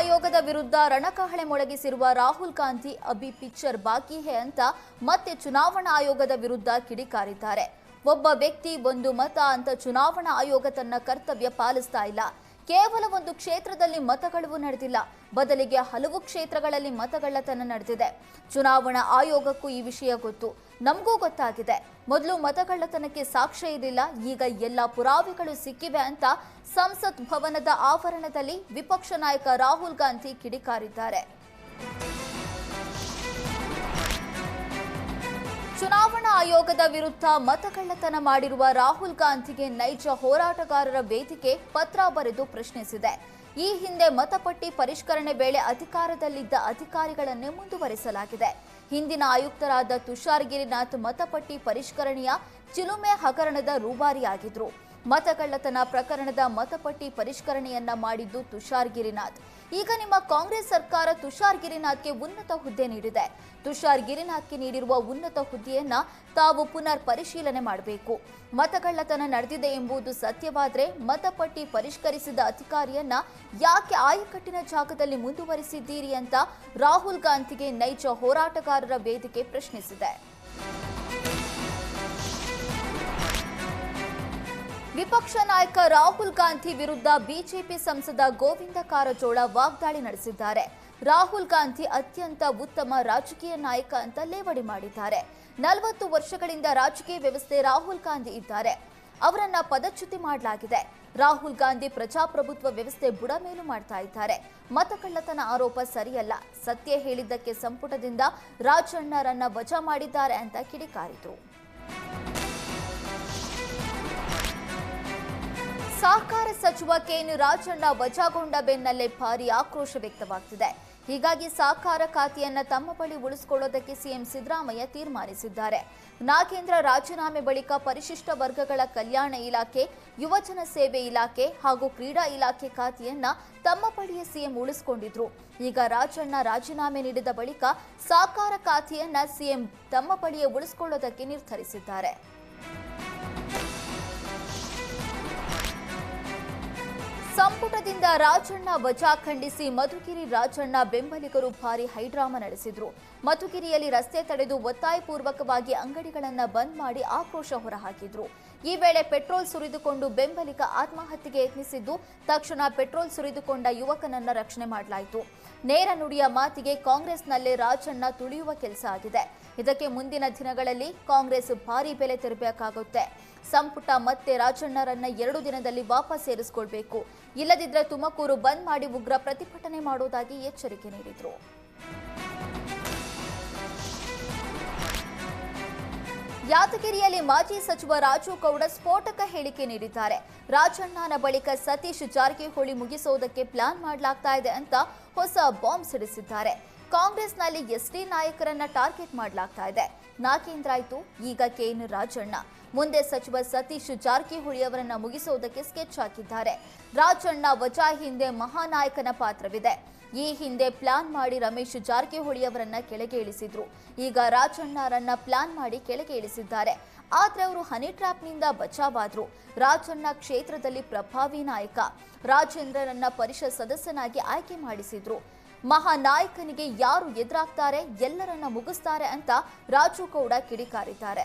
ಆಯೋಗದ ವಿರುದ್ಧ ರಣಕಹಳೆ ಮೊಳಗಿಸಿರುವ ರಾಹುಲ್ ಗಾಂಧಿ ಅಭಿ ಪಿಕ್ಚರ್ ಬಾಕಿ ಹೇ ಅಂತ ಮತ್ತೆ ಚುನಾವಣಾ ಆಯೋಗದ ವಿರುದ್ಧ ಕಿಡಿಕಾರಿದ್ದಾರೆ. ಒಬ್ಬ ವ್ಯಕ್ತಿ ಒಂದು ಮತ ಅಂತ ಚುನಾವಣಾ ಆಯೋಗ ತನ್ನ ಕರ್ತವ್ಯ ಪಾಲಿಸ್ತಾ ಇಲ್ಲ. ಕೇವಲ ಒಂದು ಕ್ಷೇತ್ರದಲ್ಲಿ ಮತಗಳವು ನಡೆದಿಲ್ಲ. ಬದಲಿಗೆ ಹಲವು ಕ್ಷೇತ್ರಗಳಲ್ಲಿ ಮತಗಳ್ಳತನ ನಡೆದಿದೆ. ಚುನಾವಣಾ ಆಯೋಗಕ್ಕೂ ಈ ವಿಷಯ ಗೊತ್ತು. ನಮಗೂ ಗೊತ್ತಾಗಿದೆ. ಮೊದಲು ಮತಗಳ್ಳತನಕ್ಕೆ ಸಾಕ್ಷ್ಯ ಇರಲಿಲ್ಲ. ಈಗ ಎಲ್ಲ ಪುರಾವೆಗಳು ಸಿಕ್ಕಿವೆ ಅಂತ ಸಂಸತ್ ಭವನದ ಆವರಣದಲ್ಲಿ ವಿಪಕ್ಷ ನಾಯಕ ರಾಹುಲ್ ಗಾಂಧಿ ಕಿಡಿಕಾರಿದ್ದಾರೆ. ಚುನಾವಣಾ ಆಯೋಗದ ವಿರುದ್ಧ ಮತಕಳ್ಳತನ ಮಾಡಿರುವ ರಾಹುಲ್ ಗಾಂಧಿಗೆ ನೈಜ ಹೋರಾಟಗಾರರ ವೇದಿಕೆ ಪತ್ರ ಬರೆದು ಪ್ರಶ್ನಿಸಿದೆ. ಈ ಹಿಂದೆ ಮತಪಟ್ಟಿ ಪರಿಷ್ಕರಣೆ ವೇಳೆ ಅಧಿಕಾರದಲ್ಲಿದ್ದ ಅಧಿಕಾರಿಗಳನ್ನೇ ಮುಂದುವರಿಸಲಾಗಿದೆ. ಹಿಂದಿನ ಆಯುಕ್ತರಾದ ತುಷಾರ್ ಗಿರಿನಾಥ್ ಮತಪಟ್ಟಿ ಪರಿಷ್ಕರಣೆಯ ಚಿಲುಮೆ ಹಗರಣದ ರೂವಾರಿಯಾಗಿದ್ರು. ಮತಕಳ್ಳತನ ಪ್ರಕರಣದ ಮತಪಟ್ಟಿ ಪರಿಷ್ಕರಣೆಯನ್ನ ಮಾಡಿದ್ದು ತುಷಾರ್ ಗಿರಿನಾಥ್ ಈಗ ನಿಮ್ಮ ಕಾಂಗ್ರೆಸ್ ಸರ್ಕಾರ ತುಷಾರ್ ಗಿರಿನಾಥ್ಗೆ ಉನ್ನತ ಹುದ್ದೆ ನೀಡಿದೆ. ತುಷಾರ್ ಗಿರಿನಾಥ್ಗೆ ನೀಡಿರುವ ಉನ್ನತ ಹುದ್ದೆಯನ್ನ ತಾವು ಪುನರ್ ಪರಿಶೀಲನೆ ಮಾಡಬೇಕು. ಮತಗಳ್ಳತನ ನಡೆದಿದೆ ಎಂಬುದು ಸತ್ಯವಾದರೆ ಮತಪಟ್ಟಿ ಪರಿಷ್ಕರಿಸಿದ ಅಧಿಕಾರಿಯನ್ನ ಯಾಕೆ ಆಯಕಟ್ಟಿನ ಜಾಗದಲ್ಲಿ ಮುಂದುವರಿಸಿದ್ದೀರಿ ಅಂತ ರಾಹುಲ್ ಗಾಂಧಿಗೆ ನೈಜ ಹೋರಾಟಗಾರರ ವೇದಿಕೆ ಪ್ರಶ್ನಿಸಿದೆ. ವಿಪಕ್ಷ ನಾಯಕ ರಾಹುಲ್ ಗಾಂಧಿ ವಿರುದ್ಧ ಬಿಜೆಪಿ ಸಂಸದ ಗೋವಿಂದ ಕಾರಜೋಳ ವಾಗ್ದಾಳಿ ನಡೆಸಿದ್ದಾರೆ. ರಾಹುಲ್ ಗಾಂಧಿ ಅತ್ಯಂತ ಉತ್ತಮ ರಾಜಕೀಯ ನಾಯಕ ಅಂತ ಲೇವಡಿ ಮಾಡಿದ್ದಾರೆ. ನಲವತ್ತು ವರ್ಷಗಳಿಂದ ರಾಜಕೀಯ ವ್ಯವಸ್ಥೆ ರಾಹುಲ್ ಗಾಂಧಿ ಇದ್ದಾರೆ. ಅವರನ್ನ ಪದಚ್ಯುತಿ ಮಾಡಲಾಗಿದೆ. ರಾಹುಲ್ ಗಾಂಧಿ ಪ್ರಜಾಪ್ರಭುತ್ವ ವ್ಯವಸ್ಥೆ ಬುಡಮೇಲು ಮಾಡ್ತಾ ಇದ್ದಾರೆ. ಮತಕಳ್ಳತನ ಆರೋಪ ಸರಿಯಲ್ಲ. ಸತ್ಯ ಹೇಳಿದ್ದಕ್ಕೆ ಸಂಪುಟದಿಂದ ರಾಜಣ್ಣರನ್ನ ವಜಾ ಮಾಡಿದ್ದಾರೆ ಅಂತ ಕಿಡಿಕಾರಿತು ಸಹಕಾರ ಸಚಿವ ಕೆಎನ್ ರಾಜಣ್ಣ ವಜಾಗೊಂಡ ಬೆನ್ನಲ್ಲೇ ಭಾರಿ ಆಕ್ರೋಶ ವ್ಯಕ್ತವಾಗ್ತಿದೆ. ಹೀಗಾಗಿ ಸಹಕಾರ ಖಾತೆಯನ್ನ ತಮ್ಮ ಬಳಿ ಉಳಿಸಿಕೊಳ್ಳೋದಕ್ಕೆ ಸಿಎಂ ಸಿದ್ದರಾಮಯ್ಯ ತೀರ್ಮಾನಿಸಿದ್ದಾರೆ. ನಾಗೇಂದ್ರ ರಾಜೀನಾಮೆ ಬಳಿಕ ಪರಿಶಿಷ್ಟ ವರ್ಗಗಳ ಕಲ್ಯಾಣ ಇಲಾಖೆ ಯುವಜನ ಸೇವೆ ಇಲಾಖೆ ಹಾಗೂ ಕ್ರೀಡಾ ಇಲಾಖೆ ಖಾತೆಯನ್ನ ತಮ್ಮ ಬಳಿಯ ಸಿಎಂ ಉಳಿಸಿಕೊಂಡಿದ್ರು. ಈಗ ರಾಜಣ್ಣ ರಾಜೀನಾಮೆ ನೀಡಿದ ಬಳಿಕ ಸಹಕಾರ ಖಾತೆಯನ್ನ ಸಿಎಂ ತಮ್ಮ ಬಳಿಯೇ ಉಳಿಸಿಕೊಳ್ಳೋದಕ್ಕೆ ನಿರ್ಧರಿಸಿದ್ದಾರೆ. ಸಂಪುಟದಿಂದ ರಾಜಣ್ಣ ವಜಾ ಖಂಡಿಸಿ ಮಧುಗಿರಿ ರಾಜಣ್ಣ ಬೆಂಬಲಿಗರು ಭಾರಿ ಹೈಡ್ರಾಮಾ ನಡೆಸಿದ್ರು. ಮಧುಗಿರಿಯಲ್ಲಿ ರಸ್ತೆ ತಡೆದು ಒತ್ತಾಯಪೂರ್ವಕವಾಗಿ ಅಂಗಡಿಗಳನ್ನು ಬಂದ್ ಮಾಡಿ ಆಕ್ರೋಶ ಹೊರಹಾಕಿದ್ರು. ಈ ವೇಳೆ ಪೆಟ್ರೋಲ್ ಸುರಿದುಕೊಂಡು ಬೆಂಬಲಿಗ ಆತ್ಮಹತ್ಯೆಗೆ ಯತ್ನಿಸಿದ್ದು, ತಕ್ಷಣ ಪೆಟ್ರೋಲ್ ಸುರಿದುಕೊಂಡ ಯುವಕನನ್ನ ರಕ್ಷಣೆ ಮಾಡಲಾಯಿತು. ನೇರ ನುಡಿಯ ಮಾತಿಗೆ ಕಾಂಗ್ರೆಸ್ನಲ್ಲೇ ರಾಜಣ್ಣ ತುಳಿಯುವ ಕೆಲಸ ಆಗಿದೆ. ಇದಕ್ಕೆ ಮುಂದಿನ ದಿನಗಳಲ್ಲಿ ಕಾಂಗ್ರೆಸ್ ಭಾರಿ ಬೆಲೆ ತೆರಬೇಕಾಗುತ್ತೆ. ಸಂಪುಟ ಮತ್ತೆ ರಾಜಣ್ಣರನ್ನ ಎರಡು ದಿನದಲ್ಲಿ ವಾಪಸ್ ಸೇರಿಸಿಕೊಳ್ಬೇಕು. ಇಲ್ಲದಿದ್ದರೆ ತುಮಕೂರು ಬಂದ್ ಮಾಡಿ ಉಗ್ರ ಪ್ರತಿಭಟನೆ ಮಾಡುವುದಾಗಿ ಎಚ್ಚರಿಕೆ ನೀಡಿದ್ರು. ಯಾದಗಿರಿಯಲ್ಲಿ ಮಾಜಿ ಸಚಿವ ರಾಜು ಗೌಡ ಸ್ಫೋಟಕ ಹೇಳಿಕೆ ನೀಡಿದ್ದಾರೆ. ರಾಜಣ್ಣನ ಬಳಿಕ ಸತೀಶ್ ಜಾರಕಿಹೊಳಿ ಮುಗಿಸೋದಕ್ಕೆ ಪ್ಲಾನ್ ಮಾಡಲಾಗ್ತಾ ಇದೆ ಅಂತ ಹೊಸ ಬಾಂಬ್ ಸಿಡಿಸಿದ್ದಾರೆ ಕಾಂಗ್ರೆಸ್ನಲ್ಲಿ ಎಸ್ಟಿ ನಾಯಕರನ್ನ ಟಾರ್ಗೆಟ್ ಮಾಡಲಾಗ್ತಾ ಇದೆ. ನಾಕೇಂದ್ರಾಯ್ತು ಈಗ ಕೆಎನ್ ರಾಜಣ್ಣ. ಮುಂದೆ ಸಚಿವ ಸತೀಶ್ ಜಾರಕಿಹೊಳಿ ಅವರನ್ನ ಮುಗಿಸೋದಕ್ಕೆ ಸ್ಕೆಚ್ ಹಾಕಿದ್ದಾರೆ. ರಾಜಣ್ಣ ವಜಾ ಹಿಂದೆ ಮಹಾನಾಯಕನ ಪಾತ್ರವಿದೆ. ಈ ಹಿಂದೆ ಪ್ಲಾನ್ ಮಾಡಿ ರಮೇಶ್ ಜಾರಕಿಹೊಳಿ ಅವರನ್ನ ಕೆಳಗೆ ಇಳಿಸಿದ್ರು. ಈಗ ರಾಜಣ್ಣರನ್ನ ಪ್ಲಾನ್ ಮಾಡಿ ಕೆಳಗೆ ಇಳಿಸಿದ್ದಾರೆ. ಆದ್ರೆ ಅವರು ಹನಿ ಟ್ರ್ಯಾಪ್ನಿಂದ ಬಚಾವಾದ್ರು. ರಾಜಣ್ಣ ಕ್ಷೇತ್ರದಲ್ಲಿ ಪ್ರಭಾವಿ ನಾಯಕ ರಾಜೇಂದ್ರನನ್ನ ಪರಿಷತ್ ಸದಸ್ಯನಾಗಿ ಆಯ್ಕೆ ಮಾಡಿಸಿದ್ರು. ಮಹಾನಾಯಕನಿಗೆ ಯಾರು ಎದುರಾಗ್ತಾರೆ, ಎಲ್ಲರನ್ನ ಮುಗಿಸ್ತಾರೆ ಅಂತ ರಾಜು ಗೌಡ ಕಿಡಿಕಾರಿದ್ದಾರೆ.